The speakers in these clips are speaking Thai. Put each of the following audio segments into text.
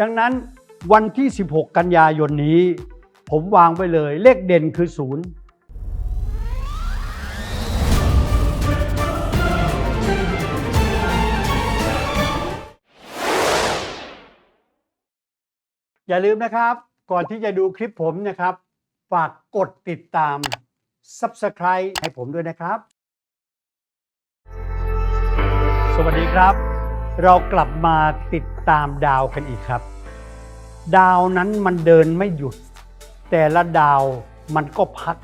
ดังนั้นวันที่ 16 กันยายนนี้ ผมวางไว้เลย เลขเด่นคือศูนย์อย่าลืมนะครับ ก่อนที่จะดูคลิปผมนะครับ ฝากกดติดตาม Subscribe ให้ผมด้วยนะครับ สวัสดีครับ เรากลับมาติดตามดาวกันอีกครับ ดาวนั้นมันเดินไม่หยุด แต่ละดาวมันก็พัก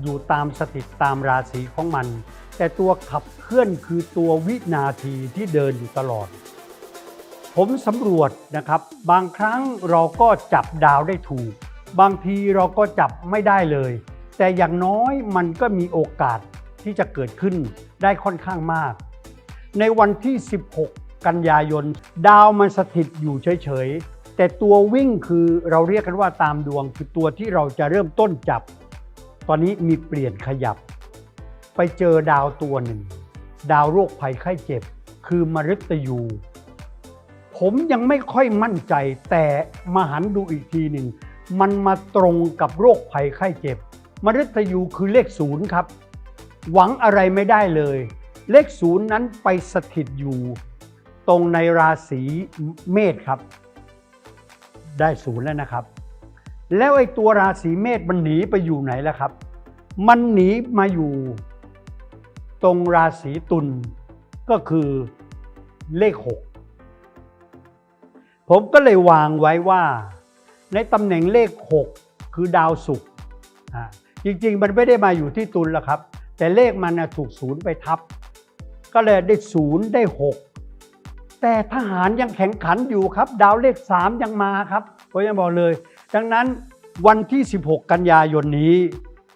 อยู่ตามสถิตตามราศีของมัน แต่ตัวขับเคลื่อนคือตัววินาทีที่เดินอยู่ตลอด ผมสำรวจนะครับ บางครั้งเราก็จับดาวได้ถูก บางทีเราก็จับไม่ได้เลย แต่อย่างน้อยมันก็มีโอกาสที่จะเกิดขึ้นได้ค่อนข้างมาก ในวันที่ 16 กันยายน ดาวมันสถิตอยู่เฉยๆ แต่ตัววิ่งคือเราเรียกกันว่าตามดวงคือตัวที่เราจะเริ่มต้นจับ ตอนนี้มีเปลี่ยนขยับ ไปเจอดาวตัวหนึ่ง ดาวโรคภัยไข้เจ็บ คือมฤตยู ผมยังไม่ค่อยมั่นใจ แต่มาหันดูอีกทีหนึ่ง มันมาตรงกับโรคภัยไข้เจ็บ มฤตยูคือเลขศูนย์ครับ หวังอะไรไม่ได้เลย เลขศูนย์นั้นไปสถิตอยู่ตรงในราศีเมษครับ ได้ศูนย์แล้วนะครับ แล้วไอ้ตัวราศีเมษมันหนีไปอยู่ไหนแล่ะครับ มันหนีมาอยู่ ตรงราศีตุลก็คือเลขหกผมก็เลยวางไว้ว่า ในตำแหน่งเลข 6 คือดาวศุกร์จริงๆ มันไม่ได้มาอยู่ที่ตุลแล้วครับ แต่เลขมันถูกศูนย์ไปทับ ก็เลยได้ศูนย์ได้ 6 แต่ทหารยังแข่งขันอยู่ครับ ดาวเลข 3 ยังมาครับผมยังบอกเลย ดังนั้นวันที่ 16 กันยายนนี้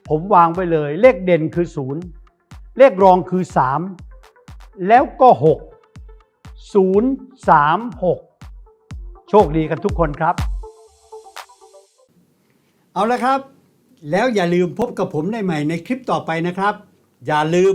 ผมวางไปเลย เลขเด่นคือ 0 เลขรองคือ 3 แล้วก็ 6 0 3 6 โชคดีกันทุกคนครับ เอาละครับ แล้วอย่าลืมพบกับผมได้ใหม่ในคลิปต่อไปนะครับ อย่าลืม